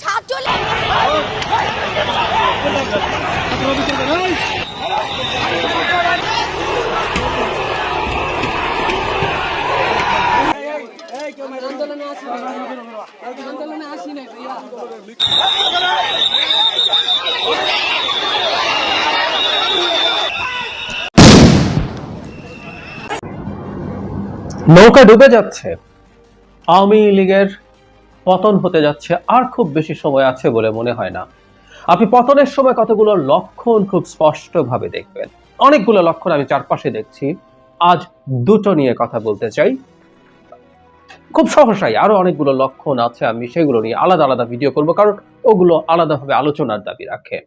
ছাত্রলীগ নৌকা ডুবে যাচ্ছে। আওয়ামী লীগের পতন হতে যাচ্ছে, আর খুব বেশি সময় আছে বলে মনে হয় না। আপনি পতনের সময় কতগুলো লক্ষণ খুব স্পষ্টভাবে দেখবেন। অনেকগুলো লক্ষণ আমি চারপাশে দেখছি। আজ দুটো নিয়ে কথা বলতে চাই। খুব সহসাই আরও অনেকগুলো লক্ষণ আছে আমি সেগুলো নিয়ে আলাদা আলাদা ভিডিও করব, কারণ ওগুলো আলাদাভাবে আলোচনার দাবি রাখে।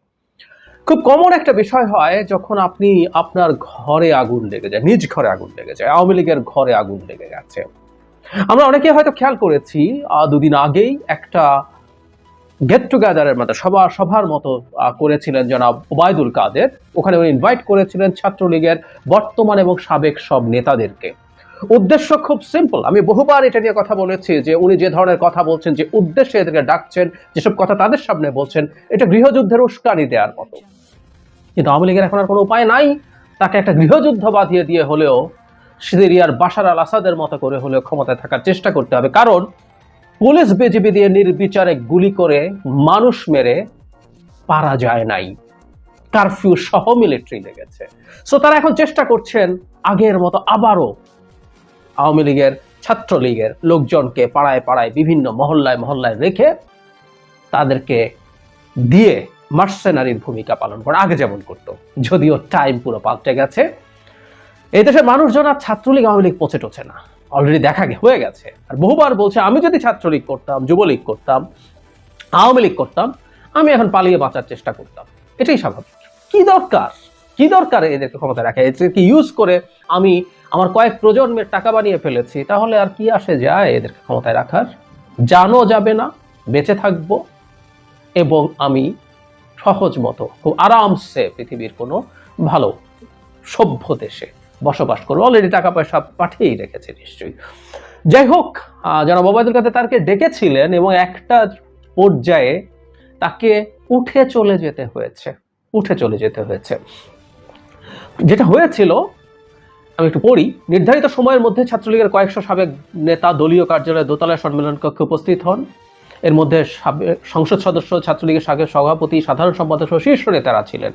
খুব কমন একটা বিষয় হয় যখন আপনি আপনার ঘরে আগুন লেগে যায়, নিজ ঘরে আগুন লেগে যায়, আওয়ামী লীগের ঘরে আগুন লেগে গেছে। আমরা অনেকে হয়তো খেয়াল করেছি দুদিন আগেই একটা গেট টুগেদারের মতো সভা, সভার মতো করেছিলেন জনাব ওবায়দুল কাদের। ওখানে উনি ইনভাইট করেছিলেন ছাত্রলীগের বর্তমান এবং সাবেক সব নেতাদেরকে। উদ্দেশ্য খুব সিম্পল আমি বহুবার এটা নিয়ে কথা বলেছি যে উনি যে ধরনের কথা বলছেন, যে উদ্দেশ্যে এদেরকে ডাকছেন, যেসব কথা তাদের সামনে বলছেন, এটা গৃহযুদ্ধের উস্কানি দেওয়ার মতো। কিন্তু আওয়ামী লীগের এখন আর কোনো উপায় নাই। তাকে একটা গৃহযুদ্ধ বাঁধিয়ে দিয়ে হলেও সিরিয়ার বাশার আল আসাদের মতো করে হলেও ক্ষমতায় থাকার চেষ্টা করতে হবে। কারণ পুলিশ বিজিবি দিয়ে নির্বিচারে গুলি করে মানুষ মেরে পারা যায় নাই। কারফিউ সহ মিলিটারি লেগেছে। সো তারা এখন চেষ্টা করছেন আগের মতো আবারও আওয়ামী লীগের, ছাত্রলীগের লোকজনকে পাড়ায় পাড়ায় বিভিন্ন মহল্লায় মহল্লায় রেখে তাদেরকে দিয়ে মার্সেনারির ভূমিকা পালন করে। আগে যেমন করতো, যদিও টাইম পুরো পাল্টে গেছে। এই দেশের মানুষজন আর ছাত্রলীগ আওয়ামী লীগ পচে টোছে না। অলরেডি দেখা হয়ে গেছে। আর বহুবার বলছে, আমি যদি ছাত্রলীগ করতাম, যুবলীগ করতাম, আওয়ামী লীগ করতাম, আমি এখন পালিয়ে বাঁচার চেষ্টা করতাম। এটাই স্বাভাবিক। কি দরকার? কি দরকার এদেরকে ক্ষমতা রাখা? এদেরকে ইউজ করে আমি আমার কয়েক প্রজন্মের টাকা বানিয়ে ফেলেছি, তাহলে আর কি আসে যায় এদেরকে ক্ষমতায় রাখার? জানো যাবে না, বেঁচে থাকব এবং আমি সহজ মতো, খুব আরামসে পৃথিবীর কোনো ভালো, সভ্য দেশে বসবাস করব। অলরেডি টাকা পয়সা পাঠিয়েই রেখেছে নিশ্চয়ই। যাই হোক আহ, জনাব ওবায়দুল কাদের তারকে ডেকেছিলেন এবং একটা পর্যায়ে তাকে উঠে চলে যেতে হয়েছে উঠে চলে যেতে হয়েছে। যেটা হয়েছিল আমি একটু পড়ি নির্ধারিত সময়ের মধ্যে ছাত্রলীগের কয়েকশো সাবেক নেতা দলীয় কার্যালয়ে দোতলায় সম্মেলন কক্ষে উপস্থিত হন। এর মধ্যে সংসদ সদস্য ছাত্রলীগের সাবেক সভাপতি সাধারণ সম্পাদক সহ শীর্ষ নেতারা ছিলেন।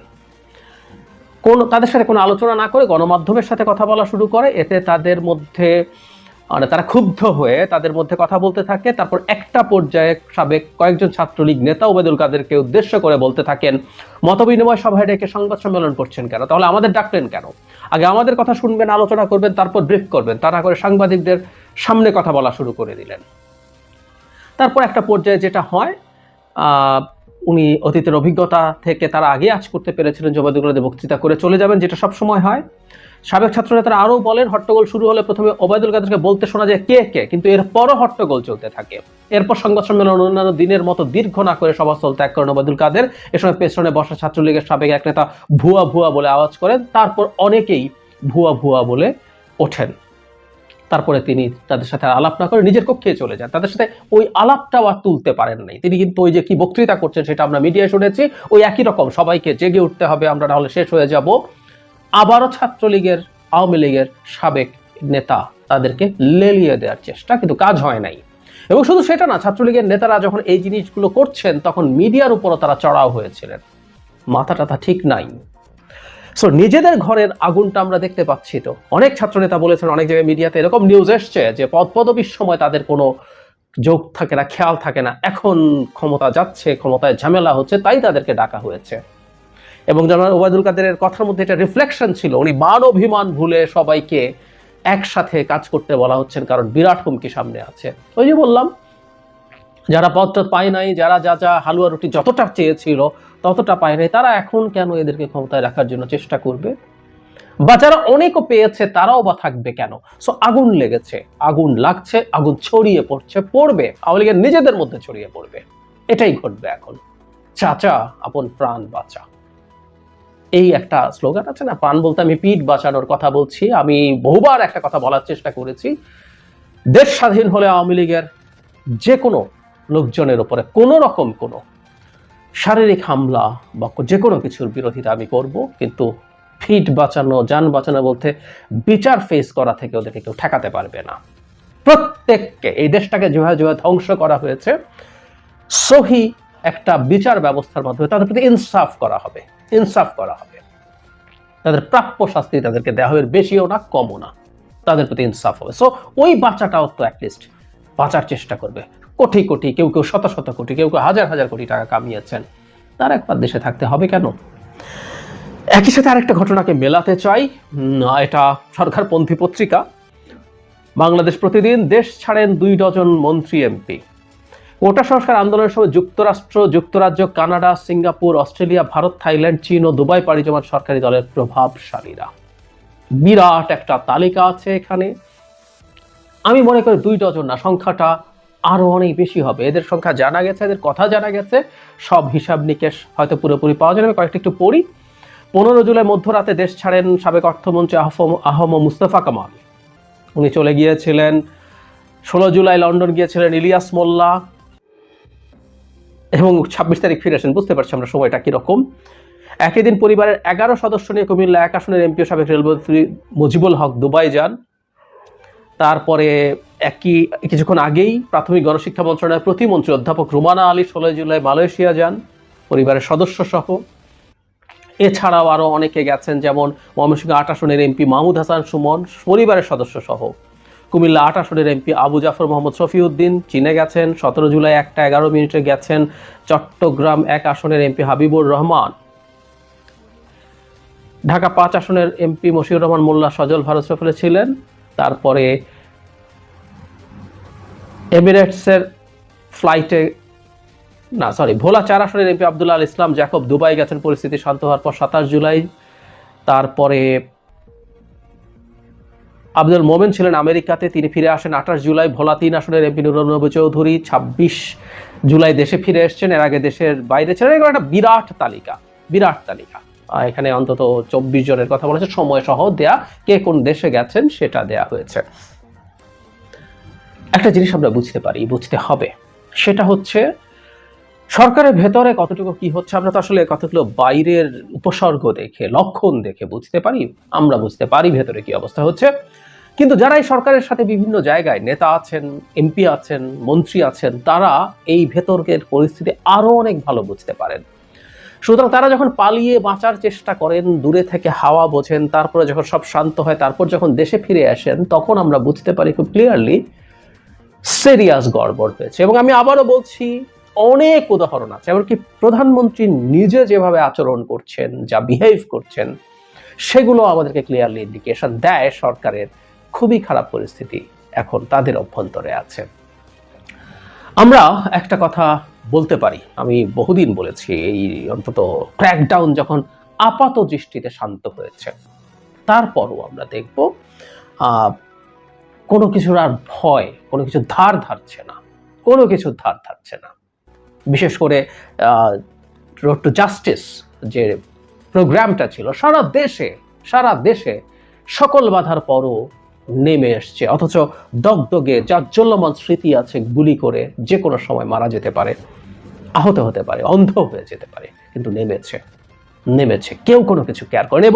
কোন, তাদের সাথে কোনো আলোচনা না করে গণমাধ্যমের সাথে কথা বলা শুরু করে। এতে তাদের মধ্যে মানে তারা ক্ষুব্ধ হয়ে তাদের মধ্যে কথা বলতে থাকে। তারপর একটা পর্যায়ে সাবেক কয়েকজন ছাত্রলীগ নেতা ওবেদুল কাদেরকে উদ্দেশ্য করে বলতে থাকেন, মতবিনিময় সভায় ডেকে সংবাদ সম্মেলন করছেন কেন? তাহলে আমাদের ডাকলেন কেন? আগে আমাদের কথা শুনবেন, আলোচনা করবেন, তারপর ব্রিফ করবেন। তারা করে সাংবাদিকদের সামনে কথা বলা শুরু করে দিলেন। তারপর একটা পর্যায়ে যেটা হয় উনি অতীতের অভিজ্ঞতা থেকে তারা আগে আজ করতে পেরেছিলেন জবাদুল্লাদের বক্তৃতা করে চলে যাবেন, যেটা সব সময় হয়। সাবেক ছাত্র ছাত্রনেতারা আরও বলেন, হট্টগোল শুরু হলে প্রথমে ওবায়দুল কাদেরকে বলতে শোনা যায় কে কে, কিন্তু এরপরও হট্টগোল চলতে থাকে। এরপর সংবাদ সম্মেলন অন্যান্য দিনের মতো দীর্ঘ না করে সভাস্থল ত্যাগ করেন ওবায়দুল কাদের। এ সময় পেছনে বসা ছাত্রলীগের সাবেক এক নেতা ভুয়া ভুয়া বলে আওয়াজ করেন, তারপর অনেকেই ভুয়া ভুয়া বলে ওঠেন। তারপরে তিনি তাদের সাথে আলাপ না করে নিজের কক্ষে চলে যান। তাদের সাথে ওই আলাপটাও আর তুলতে পারেন নাই। তিনি কিন্তু ওই যে কি বক্তৃতা করছেন সেটা আমরা মিডিয়ায় শুনেছি, ওই একই রকম, সবাইকে জেগে উঠতে হবে, আমরা নাহলে শেষ হয়ে যাব। আবারও ছাত্রলীগের, আওয়ামী লীগের সাবেক নেতা তাদেরকে লেলিয়ে দেওয়ার চেষ্টা, কিন্তু কাজ হয় নাই। এবং শুধু সেটা না, ছাত্রলীগের নেতারা যখন এই জিনিসগুলো করছেন, তখন মিডিয়ার উপরও তারা চড়াও হয়েছিলেন। মাথা টাথা ঠিক নাই। সো নিজেদের ঘরের আগুনটা আমরা দেখতে পাচ্ছি তো। অনেক ছাত্রনেতা বলেছেন, অনেক জায়গায় মিডিয়াতে এরকম নিউজ এসছে যে পদ পদবীর সময় তাদের কোনো যোগ থাকে না, খেয়াল থাকে না। এখন ক্ষমতা যাচ্ছে, ক্ষমতায় ঝামেলা হচ্ছে, তাই তাদেরকে ডাকা হয়েছে। এবং জনাব ওবায়দুল কাদেরের কথার মধ্যে এটা রিফ্লেকশন ছিল, উনি মান অভিমান ভুলে সবাইকে একসাথে কাজ করতে বলা হচ্ছেন, কারণ বিরাট হুমকি সামনে আছে। ওই যে বললাম, যারা পদটা পায় নাই, যারা যা যা হালুয়া রুটি যতটা চেয়েছিল ততটা পায় নাই। তারা এখন কেন এদেরকে ক্ষমতায় রাখার জন্য চেষ্টা করবে? বা যারা অনেকও পেয়েছে, তারাও বা থাকবে কেন? সো আগুন লেগেছে। আগুন লাগছে, আগুন ছড়িয়ে পড়ছে, পড়বে। আওয়ামী লীগের নিজেদের মধ্যে ছড়িয়ে পড়বে। এটাই ঘটবে এখন। চাচা, আপন প্রাণ বাঁচা। এই একটা স্লোগান আছে না? প্রাণ বলতে আমি পিঠ বাঁচানোর কথা বলছি। আমি বহুবার একটা কথা বলার চেষ্টা করেছি। দেশ স্বাধীন হলে আওয়ামী লীগের যে কোনো লোকজনের উপরে, কোনো রকম কোনো শারীরিক হামলা বা যে কোনো কিছুর বিরোধিতা আমি করব, কিন্তু ফিট বাঁচানো, যান বাঁচানো বলতে বিচার ফেস করা থেকে ওদেরকে কেউ ঠেকাতে পারবে না। প্রত্যেককে এই দেশটাকে যেভাবে যেভাবে ধ্বংস করা হয়েছে, সহি একটা বিচার ব্যবস্থার মাধ্যমে তাদের প্রতি ইনসাফ করা হবে, ইনসাফ করা হবে। তাদের প্রাপ্য শাস্তি তাদেরকে দেওয়া হবে, বেশিও না, কমও না। তাদের প্রতি ইনসাফ হবে। সো ওই বাচ্চাটাও তো অ্যাটলিস্ট বাঁচার চেষ্টা করবে। কোটি কোটি, কেউ কেউ শত শত কোটি, কেউ কেউ হাজার হাজার কোটি টাকা কামিয়েছেন। তার একবার দেশে থাকতে হবে কেন? একই সাথে আরেকটা ঘটনাকে মেলাতে চাই। এটা সরকারপন্থী পত্রিকা। বাংলাদেশ প্রতিদিন দেশ ছাড়েন দুই ডজন মন্ত্রী এমপি। কোটা সংস্কার আন্দোলনের সময় যুক্তরাষ্ট্র, যুক্তরাজ্য, Canada, Singapore, Australia, Bharat, Thailand, চীন ও দুবাই পাড়ি জমান সরকারি দলের প্রভাবশালীরা। বিরাট একটা তালিকা আছে এখানে। আমি মনে করি দুই ডজন না, সংখ্যাটা আরও অনেক বেশি হবে। এদের সংখ্যা জানা গেছে, এদের কথা জানা গেছে। সব হিসাব নিকেশ হয়তো পুরোপুরি পাওয়া যাবে। কয়েকটা একটু পড়ি। পনেরো জুলাই মধ্যরাতে দেশ ছাড়েন সাবেক অর্থমন্ত্রী আহম আহম মুস্তফা কামাল। উনি চলে গিয়েছিলেন। ষোলো জুলাই লন্ডন গিয়েছিলেন ইলিয়াস মোল্লা। এবং ছাব্বিশ তারিখ ফিরে আসেন। বুঝতে পারছি আমরা সময়টা কীরকম। একই দিন পরিবারের এগারো সদস্য নিয়ে কুমিল্লা এক আসনের এমপি সাবেক রেলমন্ত্রী মুজিবুল হক দুবাই যান। তারপরে একই কিছুক্ষণ আগেই প্রাথমিক গণশিক্ষা মন্ত্রণালয়ের প্রতিমন্ত্রী অধ্যাপক রুমানা আলী ষোলো জুলাই মালয়েশিয়া যান, পরিবারের সদস্য সহ এছাড়াও আরও অনেকে গেছেন, যেমন ময়মনসিংহ আট আসনের এমপি মাহমুদ হাসান সুমন, পরিবারের সদস্য সহ কুমিল্লা আট আসনের এমপি আবু জাফর মোহাম্মদ শফিউদ্দিন চীনে গেছেন, সতেরো জুলাই একটা এগারো মিনিটে গেছেন চট্টগ্রাম এক আসনের এমপি হাবিবুর রহমান। ঢাকা পাঁচ আসনের এমপি মশিউর রহমান মোল্লা সজল ভারত সফরে ছিলেন, তারপরে এমিরেটসের ফ্লাইটে না সরি ভোলা চার আসনের এমপি আবদুল্লাহ আল ইসলাম জ্যাকব দুবাই গেছেন, পরিস্থিতি শান্ত হওয়ার পর সাতাশ জুলাই। তারপরে আব্দুল মোমেন ছিলেন আমেরিকাতে, তিনি ফিরে আসেন আঠাশ জুলাই। ভোলা তিন আসনের এমপি নুরুল নবী চৌধুরী ছাব্বিশ জুলাই দেশে ফিরে এসেছেন। এর আগে দেশের বাইরে ছিলেন। এগুলো একটা বিরাট তালিকা বিরাট তালিকা। এখানে অন্তত চব্বিশ জনের কথা বলেছে সময় সহ দেয়া কে কোন দেশে গেছেন সেটা দেয়া হয়েছে। একটা জিনিস আমরা বুঝতে পারি, বুঝতে হবে। সেটা হচ্ছে, সরকারের ভেতরে কতটুকু কি হচ্ছে, আমরা তো আসলে কতগুলো বাইরের উপসর্গ দেখে, লক্ষণ দেখে বুঝতে পারি, আমরা বুঝতে পারি ভেতরে কি অবস্থা হচ্ছে। কিন্তু যারা এই সরকারের সাথে বিভিন্ন জায়গায় নেতা আছেন এমপি আছেন, মন্ত্রী আছেন, তারা এই ভেতরের পরিস্থিতি আরও অনেক ভালো বুঝতে পারেন। সুতরাং তারা যখন পালিয়ে বাঁচার চেষ্টা করেন, দূরে থেকে হাওয়া বোঝেন, তারপরে যখন সব শান্ত হয়, তারপর যখন দেশে ফিরে আসেন, তখন আমরা বুঝতে পারি খুব ক্লিয়ারলি সিরিয়াস গড়বড় হয়েছে। এবং আমি আবারও বলছি, অনেক উদাহরণ আছে। এমনকি প্রধানমন্ত্রী নিজে যেভাবে আচরণ করছেন, যা বিহেভ করছেন, সেগুলো আমাদেরকে ক্লিয়ারলি ইন্ডিকেশন দেয় সরকারের খুবই খারাপ পরিস্থিতি এখন তাদের অভ্যন্তরে আছে। আমরা একটা কথা বলতে পারি। আমি বহুদিন বলেছি, এই অন্তত ক্র্যাকডাউন যখন আপাত দৃষ্টিতে শান্ত হয়েছে, তারপরও আমরা দেখব কোনো কিছুর আর ভয়, কোনো কিছু ধার ধারছে না, কোনো কিছু ধার ধারছে না। বিশেষ করে রোড টু জাস্টিস যে প্রোগ্রামটা ছিল, সারা দেশে সারা দেশে সকল বাধার পরও নেমে এসছে। অথচ দগদগে জাজ্জল্যমান স্মৃতি আছে গুলি করে যে কোনো সময় মারা যেতে পারে, আহত হতে পারে, অন্ধ হয়ে যেতে পারে, কিন্তু নেমেছে নেমেছে। কেউ কোনো কিছু কেয়ার করেনি।